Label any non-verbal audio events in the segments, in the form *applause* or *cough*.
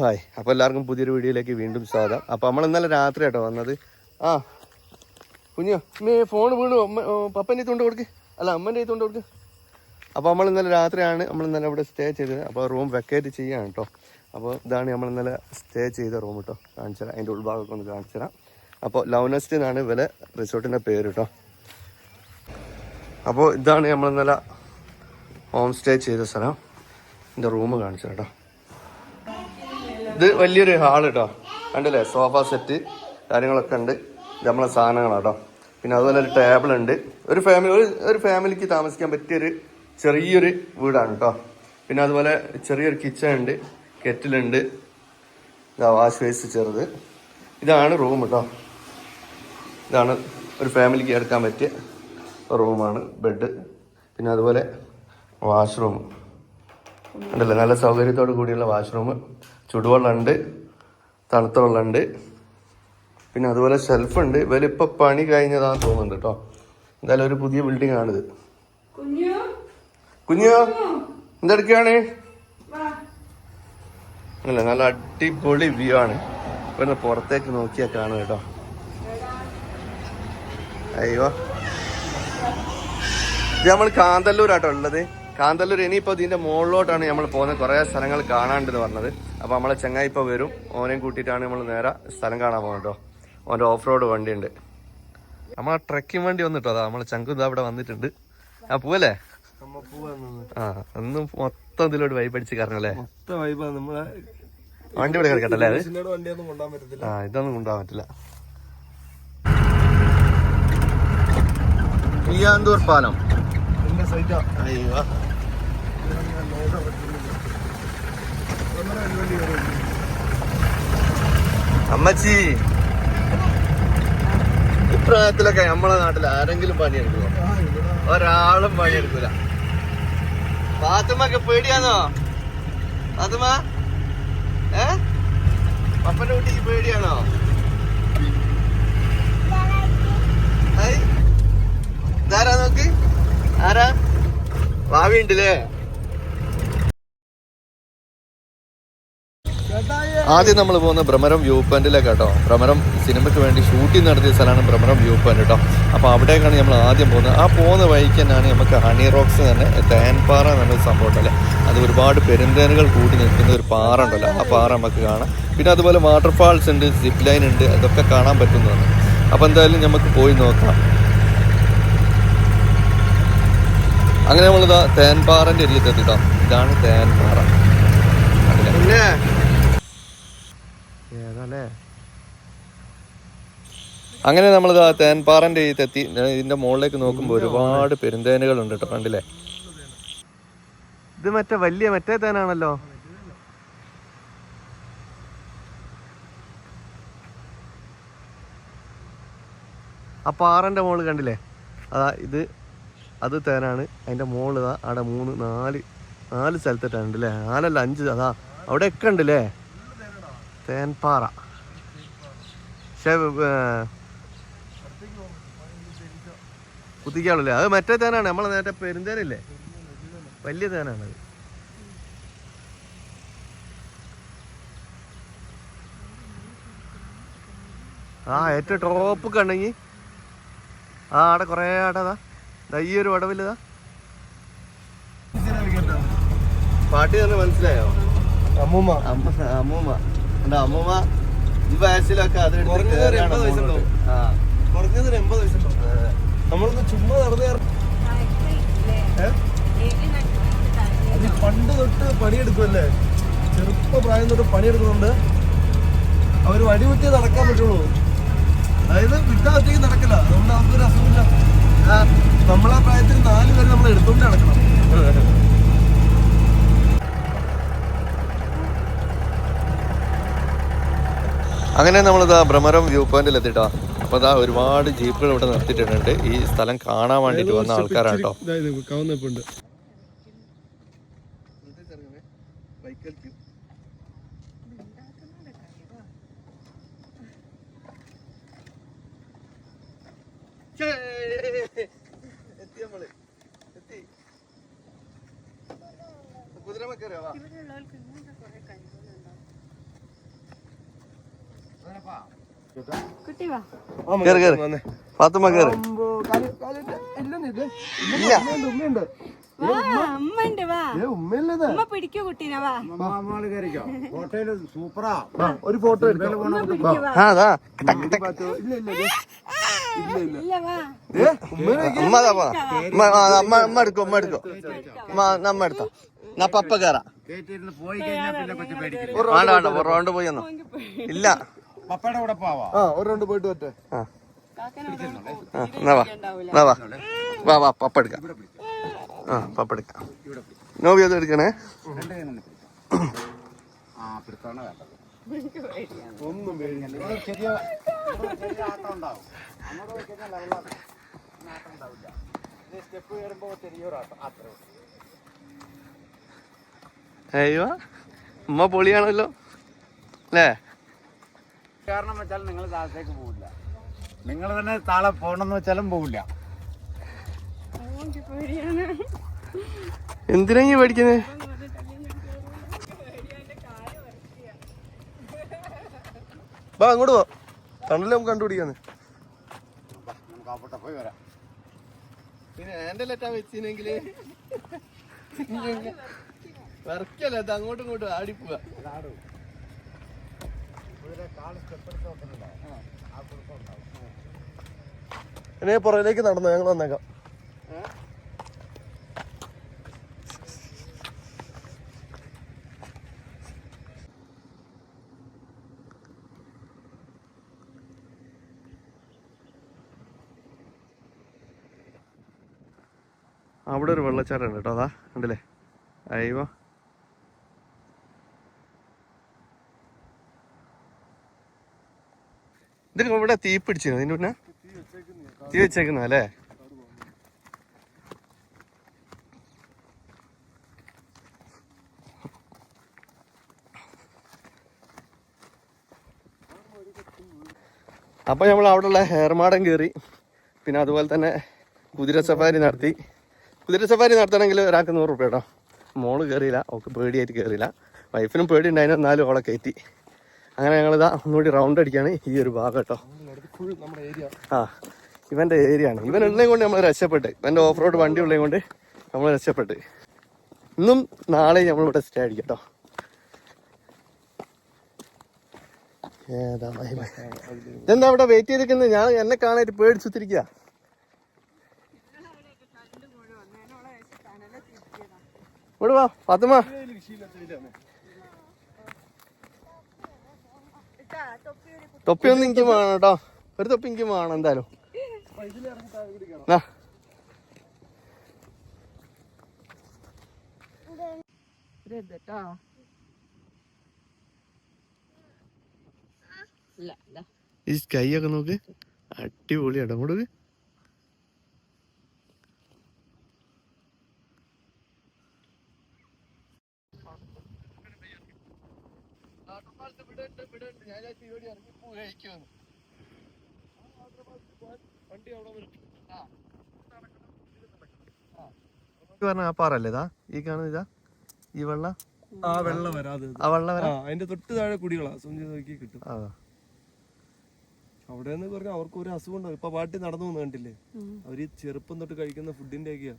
Hi. അപ്പോൾ എല്ലാവർക്കും പുതിയൊരു വീഡിയോയിലേക്ക് വീണ്ടും സ്വാഗതം. അപ്പോൾ നമ്മൾ ഇന്നലെ രാത്രി കേട്ടോ വന്നത്. ആ കുഞ്ഞോ മേ ഫോൺ വീണു. അമ്മ പപ്പന്റെ തൊണ്ട് കൊടുക്ക്. അല്ല അമ്മന്റെ തൊണ്ട് കൊടുക്ക്. അപ്പോൾ നമ്മൾ ഇന്നലെ രാത്രിയാണ് നമ്മൾ ഇന്നലെ ഇവിടെ സ്റ്റേ ചെയ്തത്. അപ്പോൾ റൂം വെക്കേറ്റ് ചെയ്യാണ് കേട്ടോ അപ്പോൾ ഇതാണ് നമ്മൾ ഇന്നലെ സ്റ്റേ ചെയ്ത റൂം കേട്ടോ കാണിച്ചു തരാം. അതിന്റെ ഉൾഭാഗമൊക്കെ ഒന്ന് കാണിച്ചു തരാം. അപ്പോൾ ലൗനസ്റ്റ് എന്നാണ് ഇവരെ റിസോർട്ടിന്റെ പേര് കേട്ടോ അപ്പോൾ ഇതാണ് നമ്മൾ ഇന്നലെ ഹോം സ്റ്റേ ചെയ്ത സ്ഥലം. എന്റെ റൂം കാണിച്ചു കേട്ടോ ഇത് വലിയൊരു ഹാൾ കേട്ടോ കണ്ടില്ലേ? സോഫ സെറ്റ് കാര്യങ്ങളൊക്കെ ഉണ്ട്. നമ്മളെ സാധനങ്ങളാട്ടോ. പിന്നെ അതുപോലെ ഒരു ടേബിൾ ഉണ്ട്. ഒരു ഫാമിലി ഒരു ഒരു ഫാമിലിക്ക് താമസിക്കാൻ പറ്റിയൊരു ചെറിയൊരു വീടാണ് കേട്ടോ പിന്നെ അതുപോലെ ചെറിയൊരു കിച്ചൺ ഉണ്ട് കെറ്റിലുണ്ട് ഇതാ വാഷ് ബേസ് ചെറുത്. ഇതാണ് റൂം കേട്ടോ ഇതാണ് ഒരു ഫാമിലിക്ക് എടുക്കാൻ പറ്റിയ റൂമാണ് ബെഡ്. പിന്നെ അതുപോലെ വാഷ്റൂം. ഉണ്ടല്ലോ നല്ല സൗകര്യത്തോട് കൂടിയുള്ള വാഷ്റൂം. ചുടുവെള്ളമുണ്ട് തണുത്ത വെള്ളമുണ്ട്. പിന്നെ അതുപോലെ ഷെൽഫ് ഉണ്ട് ഇവരിപ്പോൾ പണി കഴിഞ്ഞതാന്ന് തോന്നുന്നുണ്ട് കേട്ടോ എന്തായാലും ഒരു പുതിയ ബിൽഡിംഗ് ആണിത്. കുഞ്ഞു? കുഞ്ഞോ എന്തെടുക്കുകയാണ്? അല്ല നല്ല അടിപൊളി വ്യൂ ആണ്. ഇവിടുന്ന് പുറത്തേക്ക് നോക്കിയാൽ കാണും കേട്ടോ അയ്യോ. ഇത് നമ്മൾ കാന്തല്ലൂരാട്ടോ ഉള്ളത്. കാന്തല്ലൂർ ഇനിയിപ്പോ ഇതിന്റെ മുകളിലോട്ടാണ് നമ്മൾ പോകുന്നത്. കുറെ സ്ഥലങ്ങൾ കാണാണ്ടെന്ന് പറഞ്ഞത്. അപ്പൊ നമ്മളെ ചെങ്ങായി ഇപ്പൊ വരും. ഓനെയും കൂട്ടിയിട്ടാണ് നമ്മൾ നേരെ സ്ഥലം കാണാൻ പോകുന്നത് കേട്ടോ ഓന്റെ ഓഫ് റോഡ് വണ്ടി ഉണ്ട് നമ്മളെ ട്രക്കിംഗ് വണ്ടി വന്നിട്ടോ? അതാ നമ്മളെ ചങ്കു ഇതാ അവിടെ വന്നിട്ടുണ്ട്. ആ പോവല്ലേ? ആ അന്ന് മൊത്തം ഇതിലോട്ട് കറങ്ങല്ലേ? വൈബാ നമ്മളെ വണ്ടി ഇവിടെ കിടക്കട്ടല്ലേ അത്? ആ ഇതൊന്നും കൊണ്ടുപോകാൻ പറ്റില്ല. കിളിയാന്തൂർ പാലം. അയ്യോ. അമ്മച്ചി. ഇപ്രായത്തിലൊക്കെ നമ്മളെ നാട്ടിൽ ആരെങ്കിലും പണിയെടുക്കുമോ ഒരാളും പണിയെടുക്കൂല. ഫാത്തിമക്ക് പേടിയാണോ ഫാത്തിമ? ഏ? പപ്പന്റെ കുട്ടിക്ക് പേടിയാണോ? ആരാ നോക്ക്? ആരാ? ഭാവി ഉണ്ടല്ലേ ആദ്യം നമ്മൾ പോകുന്ന ഭ്രമരം വ്യൂ പോയിന്റിലേക്ക് കേട്ടോ. ഭ്രമരം സിനിമയ്ക്ക് വേണ്ടി ഷൂട്ടിംഗ് നടത്തിയ സ്ഥലമാണ് ഭ്രമരം വ്യൂ പോയിന്റ് കേട്ടോ. അപ്പോൾ അവിടേക്കാണ് നമ്മൾ ആദ്യം പോകുന്നത്. ആ പോകുന്ന വഴിക്ക് തന്നെയാണ് നമുക്ക് ഹണി റോക്സ് തന്നെ തേൻപാറ എന്നൊരു സംഭവം ഉണ്ടല്ലേ? അത് ഒരുപാട് പെരുന്തേനുകൾ കൂടി നിൽക്കുന്ന ഒരു പാറ ഉണ്ടല്ലോ. ആ പാറ നമുക്ക് കാണാം. പിന്നെ അതുപോലെ വാട്ടർഫാൾസ് ഉണ്ട് സിപ്പ് ലൈൻ ഉണ്ട് അതൊക്കെ കാണാൻ പറ്റുന്നതാണ്. അപ്പോൾ എന്തായാലും നമുക്ക് പോയി നോക്കാം. അങ്ങനെ നമ്മളിതാ തേൻപാറന്റെ ഏരിയത്ത് എത്തിട്ടോ ഇതാണ് തേൻപാറ. പിന്നെ ഏതാല്ലേ അങ്ങനെ നമ്മൾ തേൻപാറന്റെ ഈ തെത്തി ഇതിന്റെ മുകളിലേക്ക് നോക്കുമ്പോൾ ഒരുപാട് പെരുന്തേനുകൾ ഉണ്ട് കേട്ടോ കണ്ടില്ലേ? ഇത് മറ്റേ വലിയ മറ്റേ തേനാണല്ലോ. ആ പാറന്റെ മോൾ കണ്ടില്ലേ? അതാ ഇത് അത് തേനാണ്. അതിന്റെ മോൾ അവിടെ മൂന്ന് നാല് നാല് സ്ഥലത്തിട്ടാണ് അല്ലേ നാലല്ല അഞ്ച് അതാ അവിടെയൊക്കെ ഉണ്ട് അല്ലേ തേൻപാറ. പക്ഷേ കുത്തിക്കാളല്ലേ അത് മറ്റേ തേനാണ്. നമ്മളെ നേരത്തെ പെരുന്തേനല്ലേ? വലിയ തേനാണ് അത്. ആ ഏറ്റവും ടോപ്പ് കണ്ടെങ്കിൽ ആ അവിടെ കുറേ ആടതാ ഈ ഒരു വടവില്ലതാ പാട്ടി തന്നെ മനസ്സിലായോ? അമ്മൂമ്മ. അമ്മ അമ്മൂമ്മ. എന്താ അമ്മൂമ്മ ഈ വയസ്സിലൊക്കെ അത് കുറഞ്ഞത് ഒരു എൺപത് വയസ്സുണ്ടാവും. ആ. കുറഞ്ഞത് ഒരു എൺപത് വയസ്സുണ്ടോ നമ്മളൊന്ന് ചുമ്മാ നടന്നു അത് പണ്ട് തൊട്ട് പണിയെടുക്കുമല്ലേ ചെറുപ്പ പ്രായം തൊട്ട് പണിയെടുക്കുന്നുണ്ട്. അവർ വടിമുറ്റി നടക്കാൻ പറ്റുള്ളൂ. അതായത് വിട്ടാത്തേക്ക് നടക്കില്ല. അതുകൊണ്ട് അവർക്കൊരു അസുഖമില്ല. നമ്മളാ നമ്മളെ പ്രായത്തിൽ നാല് പേര് നമ്മൾ എടുത്തുകൊണ്ട് നടക്കണം. *laughs* അങ്ങനെ നമ്മളിതാ ഭ്രമരം വ്യൂ പോയിന്റിൽ എത്തിട്ടോ. അപ്പൊ ഇതാ ഒരുപാട് ജീപ്പുകൾ ഇവിടെ നിർത്തിയിട്ടുണ്ട്. ഈ സ്ഥലം കാണാൻ വേണ്ടിട്ട് വന്ന ആൾക്കാരാണ് കേട്ടോ. അറിയാവാ എത്തി നമ്മൾ. എത്തി. കുതിരമ കയറിയോ വാ. കുട്ടി വാ കേറ് കേറ് ഫാത്തുമ്മ കേറ് ഇല്ല ഉമ്മയുണ്ട് വാ അമ്മ ഉണ്ട് വാ ഏ ഉമ്മയല്ലേ അമ്മ പിടിക്കൂ കുട്ടീനെ വാ സൂപ്പറാ ഒരു ഫോട്ടോ എടുക്കാം അമ്മ പിടിക്കൂ വാ ആ അതാ ഇല്ല ഇല്ല ദേ. ഇല്ല വാ ഏ ഉമ്മനെ അമ്മ അതാ പോണ അമ്മ ആ, അമ്മ അമ്മ എടുക്കും അമ്മ എടുക്കും. അമ്മ നമ്മ എടുത്തോ. എന്നാ പപ്പ കേറാ. പോയി കഴിഞ്ഞാൽ പിന്നെ കൊച്ചു പേടിക്കും. വേണ്ട വേണ്ട ഒരു റൗണ്ട് പോയി എന്നോ ഇല്ല. പപ്പയുടെ കൂടെ പോവാ. ആ ഒരു രണ്ട് പോയിട്ട് പറ്റേ ആ. എന്നാ വാ. എന്നാ വാ. വാ വാ പപ്പ എടുക്കാം. ആ പപ്പ എടുക്കാം. അത് എടുക്കണേ? ഒന്നും സ്റ്റെപ്പ് കയറുമ്പോ അയ്യോ ഉമ്മ പൊളിയാണല്ലോ. അല്ലേ കാരണം വെച്ചാൽ നിങ്ങൾ താഴത്തേക്ക് പോവില്ല. നിങ്ങൾ തന്നെ താഴെ പോകണമെന്ന് വെച്ചാലും പേടിയാണ് എന്തിനാ ഈ പഠിക്കുന്നത് വാ അങ്ങോട്ട് പോ കണ്ടല്ലേ നമുക്ക് കണ്ടുപിടിക്കാന്ന്. നമുക്ക് അവിടെ പോയി വരാം. പിന്നെ എന്റെ ലെറ്റാ വെച്ചിനെങ്കിൽ? *laughs* വർക്കല്ല അത് അങ്ങോട്ടും ഇങ്ങോട്ടും ആടിപ്പോവാ ആ എന്നെ പുറകിലേക്ക് നടന്നു ഞങ്ങൾ വന്നേക്കാം. അവിടെ ഒരു വെള്ളച്ചാട്ടം ഉണ്ട് കേട്ടോ അതാ ഉണ്ടല്ലേ അയ്യോ ഇവിടെ തീ പിടിച്ചിരുന്നു? ഇതിന്റെ പിന്നെ തീ വെച്ചേക്കുന്ന അല്ലേ? അപ്പൊ നമ്മൾ അവിടെയുള്ള ഹെയർമാടം കയറി പിന്നെ അതുപോലെ തന്നെ കുതിര സഫാരി നടത്തി. കുതിര സഫാരി നടത്തണമെങ്കിൽ ഒരാൾക്ക് നൂറ് റുപ്യ കേട്ടോ മോൾ കയറിയില്ല ഓക്ക് പേടിയായിട്ട് കയറിയില്ല വൈഫിനും പേടി ഉണ്ടായിരുന്നു എന്നാലും ഓളെ കയറ്റി. അങ്ങനെ ഞങ്ങളിതാ ഒന്നുകൂടി റൗണ്ട് അടിക്കുകയാണ് ഈ ഒരു ഭാഗം കേട്ടോ. നമ്മുടെ ഏരിയ ആ ഇവന്റെ ഏരിയ ആണ്. ഇവൻ ഉള്ളതും കൊണ്ട് നമ്മൾ രക്ഷപ്പെട്ട്. ഇവന്റെ ഓഫ് റോഡ് വണ്ടി ഉള്ളതും കൊണ്ട് നമ്മൾ രക്ഷപ്പെട്ട്. ഇന്നും നാളെ നമ്മൾ ഇവിടെ സ്റ്റേ അടിക്കാം കേട്ടോ. ഇതെന്താ അവിടെ വെയിറ്റ് ചെയ്തിരിക്കുന്നത് ഞാൻ എന്നെ കാണാനായിട്ട് പേടിച്ചുത്തിരിക്കുക ഇവിടെ വാ എനിക്ക് വേണം കേട്ടോ ഒരു തൊപ്പി എനിക്ക് വേണം എന്തായാലും. ഈ സ്കൈ ഒക്കെ നോക്ക്. അടിപൊളിയാട്ടോ. അങ്ങോട്ട് പറഞ്ഞ ആ പാറല്ലേ ഇതാ? ഈ കാണുന്ന ഇതാ? ഈ വെള്ള? ആ വെള്ളം വരാതെ ആ വെള്ളം വരാ? അതിന്റെ തൊട്ട് താഴെ കുടികളാ നോക്കി കിട്ടും. ആ അവിടെ എന്ന് പറഞ്ഞാൽ അവർക്ക് ഒരു അസുഖം ഉണ്ടാവും ഇപ്പൊ പാട്ടി നടന്നു വന്ന് കണ്ടില്ലേ? അവർ ഈ ചെറുപ്പം തൊട്ട് കഴിക്കുന്ന ഫുഡിന്റെ ഒക്കെയാ.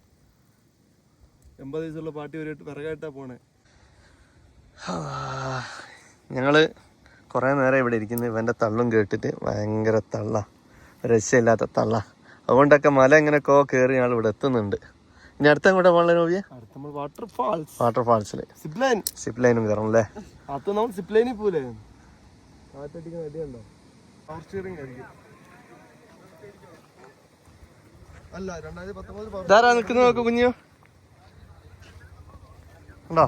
എൺപത് വയസ്സുള്ള പാട്ടി ഒരു വിറകായിട്ടാ പോണേ. ഞങ്ങൾ കുറേ നേരം ഇവിടെ ഇരിക്കുന്നു. ഇവന്റെ തള്ളും കേട്ടിട്ട് ഭയങ്കര തള്ള. രക്ഷയില്ലാത്ത തള്ള. അതുകൊണ്ടൊക്കെ മല എങ്ങനെയൊക്കെ കയറി ഞങ്ങൾ ഇവിടെ എത്തുന്നുണ്ട്. ഇനി അടുത്ത കൂടെ പോകണ നമ്മൾ വാട്ടർ ഫാൾസ് വാട്ടർ ഫാൾസിൽ സിപ്ലൈൻ സിപ്പ് ലൈനും കയറും അല്ലേ അത് നമ്മൾ സിപ്ലൈനിൽ പോലെ കാറ്റടിക്കുന്ന അടിയുണ്ടോ പവർ സ്റ്റിയറിംഗ് ആയിരിക്കും. അല്ല രണ്ടായിരത്തി പത്തൊമ്പത് പവർ ഇതാരാ നിൽക്കുന്ന നോക്ക് കുഞ്ഞു? ഉണ്ടോ?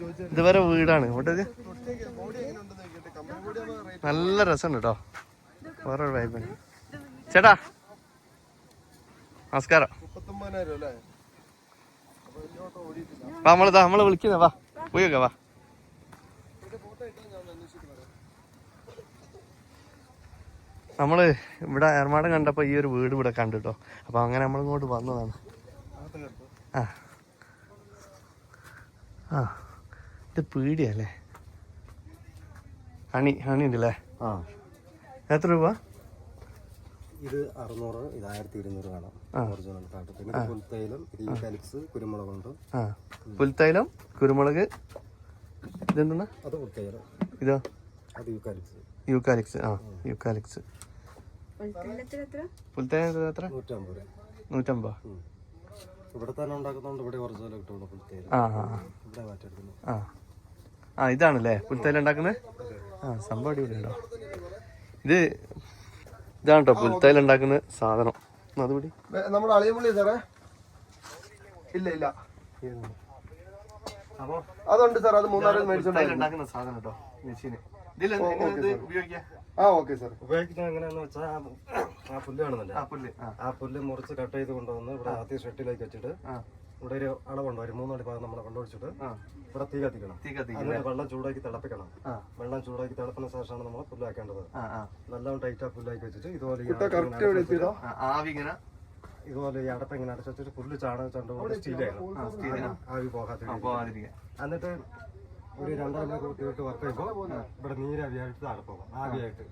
ചോദിച്ചാൽ ഇതുവരെ വീടാണ്. ഇവിടെ നല്ല രസമുണ്ട് കേട്ടോ വേറൊരു വൈബാണ് ചേട്ടാ. നമസ്കാരം. നമ്മളിതാ നമ്മളെ വിളിക്കുന്ന വാ. പോയൊക്കെ വാ. നമ്മൾ ഇവിടെ എറമാടം കണ്ടപ്പോ ഈ ഒരു വീട് ഇവിടെ കണ്ടു കേട്ടോ അപ്പൊ അങ്ങനെ നമ്മൾ ഇങ്ങോട്ട് വന്നതാണ്. ആ. ആ. ഇത് പീടിയല്ലേ? ഹണി ഹണി ഉണ്ടല്ലേ? ആ. എത്ര രൂപ? ഇത് അറുന്നൂറ് ഇത് ആയിരത്തി ഇരുന്നൂറ് കാണാം ഒറിജിനൽ കാട്ട് പിന്നെ പുൽത്തൈലം ഇത് കുരുമുളകുണ്ട്. ആ. പുൽത്തൈലം കുരുമുളക് ഇതെന്താണ് അത് പുൽത്തൈലം. ഇതോ? അത് യൂക്കാലിക്സ് യൂക്കാലിക്സ് ആ യൂക്കാലിക്സ് എത്ര? പുൽത്തൈലം എത്ര? നൂറ്റമ്പത്. രൂപ നൂറ്റമ്പത് ഇവിടെ തന്നെ ഉണ്ടാക്കുന്നതുകൊണ്ട് ഇവിടെ ഒറിജിനൽ കിട്ടുള്ളൂ പുൽത്തൈലം. ആ ആ ആ. ഇവിടെ മാറ്റെടുക്കുന്നു ആ. ആ ഇതാണല്ലേ പുൽത്തൈലം ഉണ്ടാക്കുന്നത് ആ സംഭവം അടിപൊളിയുണ്ടോ ഇത് ഇതാണ് കേട്ടോ പുൽത്തൈലം ഉണ്ടാക്കുന്ന സാധനം. ഒന്ന് അത് പിടി. നമ്മുടെ അളിയമ്പള്ളി സാറേ. ഇല്ല ഇല്ല. അപ്പോ അതുണ്ട് സാർ അത് മൂന്നാൽ മേടിച്ചോണ്ട് പുൽത്തൈലം ഉണ്ടാക്കുന്ന സാധനം കേട്ടോ മെഷീന്. ആ ഓക്കെ സാർ ഉപയോഗിക്കുന്നത് എങ്ങനെയാന്ന് വെച്ചാൽ ആ പുല്ല് കാണുന്നില്ല? ആ പുല്ല്. ആ. പുല്ല് മുറിച്ച് കട്ട് ചെയ്ത് കൊണ്ടുവന്ന് ഇവിടെ ആദ്യം ഷെട്ടിലേക്ക് വെച്ചിട്ട് ആ. ഇവിടെ ഒരു അളവുണ്ട് ഒരു മൂന്നടി ഭാഗം നമ്മൾ കൊണ്ടുവച്ചിട്ട് ആ. ഇവിടെ തീ കത്തിക്കണം. എന്നിട്ട് വെള്ളം ചൂടാക്കി തിളപ്പിക്കണം. വെള്ളം ചൂടാക്കി തിളപ്പിന ശേഷമാണ് നമ്മൾ പുല്ലാക്കേണ്ടത്. നല്ലോണം ടൈറ്റാ ആ പുല്ലാക്കി വെച്ചിട്ട് ഇതുപോലെ ഇതുപോലെ ഈ അടപ്പ് ഇങ്ങനെ അടച്ചു വെച്ചിട്ട് പുല്ല് ചാണകം സ്റ്റീലാണ് ആവി. പോകാതിരിക്കാൻ. എന്നിട്ട് ഒരു രണ്ടര മണിക്കൂർ തീർത്ത് വർക്ക് ചെയ്യുമ്പോൾ ഇവിടെ നീരാവിയായിട്ട് തണുപ്പം ആവിയായിട്ട്.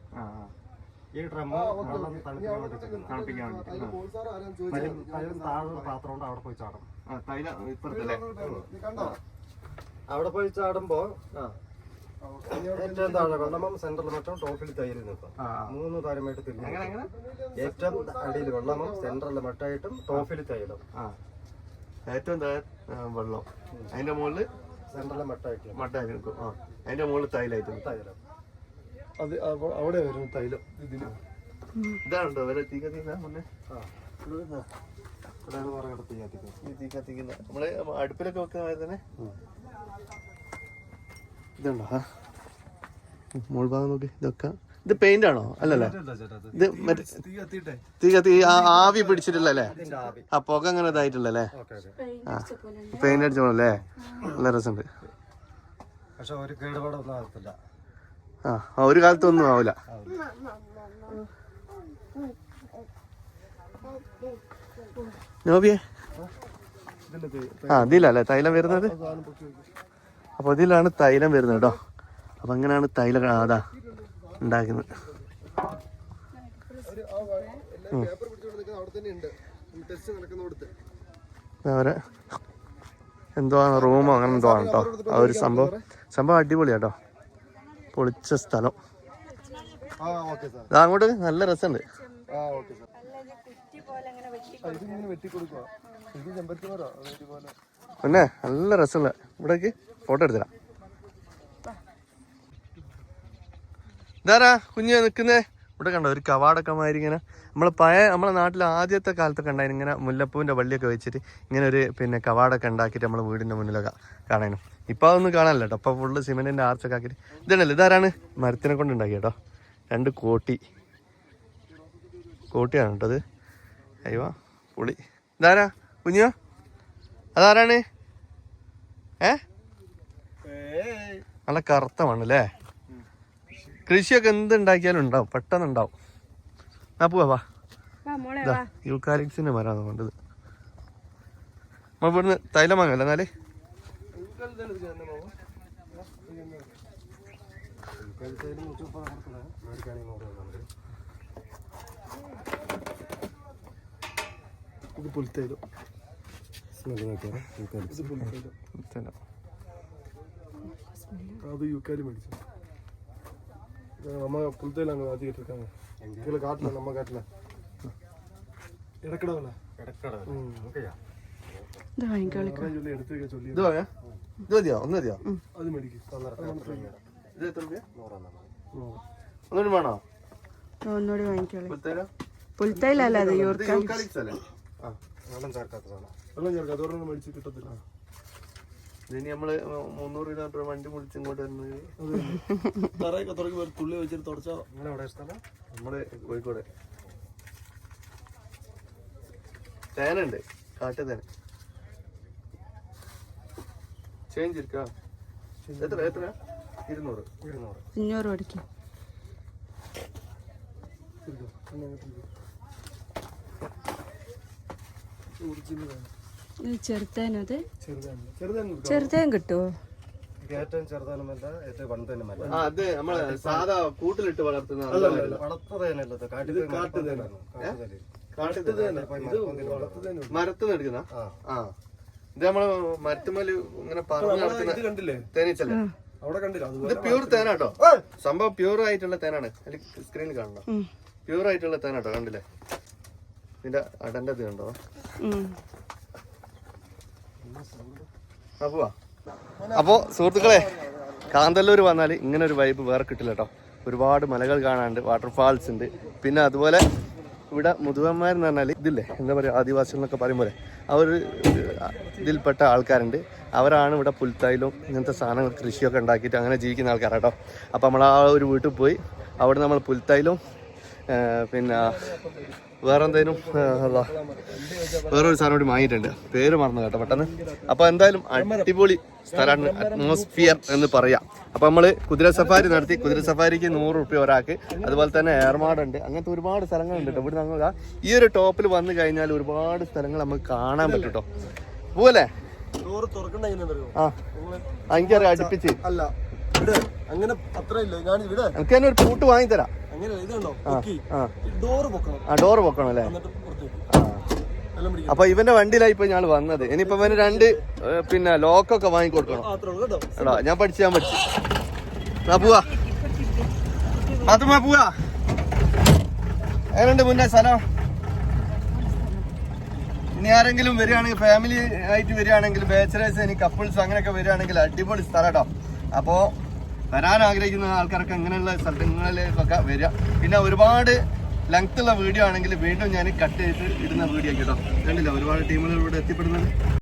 ഈ ഡ്രമ്മ് വെള്ളം തണുപ്പിക്കാൻ വേണ്ടി താഴെ പാത്രം കൊണ്ട് അവിടെ പോയി ചാടും. ആ തൈല ഇപ്പുറത്തല്ലേ? അവിടെ പോയി ചാടുമ്പോ ആ. ഏറ്റവും താഴെ വെള്ളം സെന്ററിൽ മറ്റും ടോപ്പിൽ തൈര് നിൽക്കും. മൂന്ന് താരമായിട്ട് തിരിഞ്ഞു. ഏറ്റവും അടിയിൽ വെള്ളമും സെന്ററിൽ മട്ടായിട്ടും ടോപ്പിൽ തൈലും ആ. ഏറ്റവും താഴെ വെള്ളം. അതിന്റെ മുകളിൽ സെന്ററിൽ മട്ടായിട്ട്. മട്ടായിട്ട് നിൽക്കും ആ. അതിന്റെ മുകളിൽ തൈലായിട്ട്. തൈലം. അത് അവിടെ വരും തൈലം ഇതിൽ. ഇതാണോ വരെ തീ കത്തി മുന്നേ. ആ. തീ നമ്മൾ അടുപ്പിലൊക്കെ വെക്കുന്ന മാതിരി തന്നെ. ഇതുണ്ടോ? ആ. മോൾ ഭാഗം നോക്കി. ഇതൊക്കെ ഇത് പെയിന്റ് ആണോ? അല്ലല്ലേ. ഇത് മറ്റേ തീ തീ കത്തി ആവി പിടിച്ചിട്ടില്ലല്ലേ ആ പുക അങ്ങനെ ഇതായിട്ടില്ലല്ലേ ആ പെയിന്റ് അടിച്ചോളല്ലേ നല്ല രസമുണ്ട്. പക്ഷെ ഒരു കേടുപാടൊന്നും ആകത്തില്ല ആ ആ, ഒരു കാലത്തൊന്നും ആവില്ല. നോബിയെ? ആ ഇതിലല്ലേ തൈലം വരുന്നത്? അപ്പൊ ഇതിലാണ് തൈലം വരുന്നത് കേട്ടോ അപ്പൊ അങ്ങനെയാണ് തൈലം അതാ ഉണ്ടാക്കുന്നത്. അവരെ എന്തോ ആണ് റൂമോ അങ്ങനെ എന്തോ ആണ് കേട്ടോ ആ ഒരു സംഭവം സംഭവം അടിപൊളിയാട്ടോ പൊളിച്ച സ്ഥലം. അങ്ങോട്ട് നല്ല രസമുണ്ട്. പിന്നെ നല്ല രസമുള്ള. ഇവിടേക്ക് ഫോട്ടോ എടുത്തരാം. ഇതാരാ കുഞ്ഞ് നിൽക്കുന്നേ? ഇവിടെ കണ്ടോ ഒരു കവാടൊക്കെ മാതിരി ഇങ്ങനെ. നമ്മളെ പഴയ നമ്മളെ നാട്ടിൽ ആദ്യത്തെ കാലത്തൊക്കെ ഉണ്ടായിരുന്നു ഇങ്ങനെ മുല്ലപ്പൂവിന്റെ വള്ളിയൊക്കെ വെച്ചിട്ട് ഇങ്ങനെ ഒരു പിന്നെ കവാടൊക്കെ ഉണ്ടാക്കിയിട്ട് നമ്മളെ വീടിന്റെ മുന്നിലൊക്കെ കാണാനും. ഇപ്പൊ അതൊന്നും കാണാനല്ല കേട്ടോ. അപ്പോൾ ഫുള്ള് സിമെന്റിന്റെ ആർച്ചൊക്കെ ആക്കിയിട്ട്. ഇതാണല്ലോ ഇതാരാണ്? മരത്തിനെ കൊണ്ട് ഉണ്ടാക്കി കേട്ടോ. രണ്ട് കോട്ടി. കോട്ടിയാണ് കേട്ടോ അത്. അയ്യോ പൊളി. ഇതാരാ? കുഞ്ഞോ അതാരാണ്? ഏ? നല്ല കറുത്ത മണ്ണല്ലേ? കൃഷിയൊക്കെ എന്ത് ഉണ്ടാക്കിയാലും ഉണ്ടാവും പെട്ടെന്ന് ഉണ്ടാവും ആ പോവാ യൂക്കാലിക്സിന്റെ മരമാണ് വേണ്ടത് നമ്മൾ ഇവിടുന്ന് തൈലം വാങ്ങല്ലേ എന്നാൽ? കഴുത്തേലും നൂറ്റിമുപ്പത് കൊടുക്കുന്നത് മേടിക്കുകയാണെങ്കിൽ നൂറ് രൂപ ഉണ്ട്. ഇത് പുൽത്തേലോ. ഇത് അത് യുക്കാലി അല്ലേ? ആ വെള്ളം ചേർക്കാത്തതാണ്. വെള്ളം ചേർക്കാത്ത ഒരെണ്ണം മേടിച്ച് കിട്ടത്തില്ല. ഇനി നമ്മൾ മുന്നൂറ് കിലോമീറ്റർ വണ്ടി മുടിച്ച് ഇങ്ങോട്ട് വരുന്നത് തറയൊക്കെ തുടങ്ങി ഒരു തുള്ളി വെച്ചിട്ട് തുടച്ചോ തുടച്ചാ അവിടെ സ്ഥലം നമ്മൾ കോഴിക്കോട്. തേനുണ്ട്. കാട്ടുതേൻ ചേഞ്ച് ഇരിക്കാ. എത്ര എത്ര? ഇരുന്നൂറ്. ഇരുന്നൂറ്. അഞ്ഞൂറ് മേടിക്കും. ഇത് ചെറുതാണ് ചെറുതേൻ കിട്ടുമോ ഏറ്റവും ചെറുതാനുമല്ല ഏറ്റവും വലുതാനുമല്ല. ആ അത് നമ്മളെ സാധാ കൂട്ടിലിട്ട് വളർത്തുന്ന വളർത്തതേനല്ല കാട്ടിൽ കാട്ടുതേനാണ് മരത്തുനിന്ന് എടുക്കുന്ന? ആ. ആ. ഇത് നമ്മൾ മരത്തുമൽ ഇങ്ങനെ പറഞ്ഞു തേനീച്ചല്ലേ? അവിടെ കണ്ടില്ല ഇത് പ്യൂർ തേനാട്ടോ. സംഭവം പ്യൂർ ആയിട്ടുള്ള തേനാണ്. സ്ക്രീനിൽ കാണണം? പ്യൂർ ആയിട്ടുള്ള തേനാട്ടോ കണ്ടില്ലേ? ഇതിന്റെ അടന്റെ ഇത് കണ്ടോ? അപ്പോ സുഹൃത്തുക്കളെ കാന്തല്ലൂർ വന്നാൽ ഇങ്ങനെ ഒരു വൈബ് വേറെ കിട്ടില്ല കേട്ടോ ഒരുപാട് മലകൾ കാണാനുണ്ട് വാട്ടർഫാൾസ് ഉണ്ട്. പിന്നെ അതുപോലെ ഇവിടെ മുതുവന്മാരെന്ന് പറഞ്ഞാൽ ഇതില്ലേ എന്താ പറയുക ആദിവാസികൾ എന്നൊക്കെ പറയും പോലെ. അവർ ഇതിൽപ്പെട്ട ആൾക്കാരുണ്ട്. അവരാണ് ഇവിടെ പുൽത്തൈലും ഇങ്ങനത്തെ സാധനങ്ങൾ കൃഷിയൊക്കെ ഉണ്ടാക്കിയിട്ട് അങ്ങനെ ജീവിക്കുന്ന ആൾക്കാരാട്ടോ അപ്പോൾ നമ്മൾ ആ ഒരു വീട്ടിൽ പോയി അവിടെ നമ്മൾ പുൽത്തൈലും പിന്നെ വേറെ എന്തേലും അതാ വേറൊരു സാധനം കൂടി വാങ്ങിയിട്ടുണ്ട്. പേര് മറന്നു കേട്ടോ പെട്ടെന്ന്. അപ്പൊ എന്തായാലും അടിപൊളി സ്ഥലമാണ് അറ്റ്മോസ്ഫിയർ എന്ന് പറയാം. അപ്പൊ നമ്മൾ കുതിര സഫാരി നടത്തി കുതിര സഫാരിക്ക് നൂറ് റുപ്യ ഒരാൾക്ക്. അതുപോലെ തന്നെ ഏർമാടുണ്ട്. അങ്ങനത്തെ ഒരുപാട് സ്ഥലങ്ങളുണ്ട് കേട്ടോ. ഇവിടെ നമ്മൾ ഈ ഒരു ടോപ്പിൽ വന്നു കഴിഞ്ഞാൽ ഒരുപാട് സ്ഥലങ്ങൾ നമുക്ക് കാണാൻ പറ്റും കേട്ടോ. പോലെ ആ, എനിക്കറിയാം അടുപ്പിച്ച്. അല്ല അങ്ങനെ അത്ര ഇല്ല ഞാൻ ഇവിടെ എനിക്ക് തന്നെ ഒരു പൂട്ട് വാങ്ങിത്തരാം. ഡോറ് പൊക്കണം. അല്ലേ? അപ്പൊ ഇവന്റെ വണ്ടിയിലായി ഇപ്പൊ ഞാൻ വന്നത്. ഇനിയിപ്പോ ഇവന് രണ്ട് പിന്നെ ലോക്കൊക്കെ വാങ്ങിക്കൊടുക്കണം. എടാ ഞാൻ പഠിച്ചു ഞാൻ പഠിച്ചു. ആ പോവാ. അതുമാ പോവാ. എങ്ങനെയുണ്ട് മുന്നേ സ്ഥലം? ഇനി ആരെങ്കിലും വരികയാണെങ്കിൽ ഫാമിലി ആയിട്ട് വരികയാണെങ്കിൽ ബാച്ചലേഴ്സ് ഇനി കപ്പിൾസ് അങ്ങനെയൊക്കെ വരികയാണെങ്കിൽ അടിപൊളി സ്ഥലം കേട്ടോ. അപ്പോ വരാൻ ആഗ്രഹിക്കുന്ന ആൾക്കാർക്ക് അങ്ങനെയുള്ള സ്ഥലങ്ങളിലേക്കൊക്കെ വരിക. പിന്നെ ഒരുപാട് ലെങ്ത് ഉള്ള വീഡിയോ ആണെങ്കിൽ വീണ്ടും ഞാൻ കട്ട് ചെയ്ത് ഇടുന്ന വീഡിയോ കേട്ടോ കണ്ടില്ല? ഒരുപാട് ടീമുകൾ ഇവിടെ എത്തിപ്പെടുന്നത്.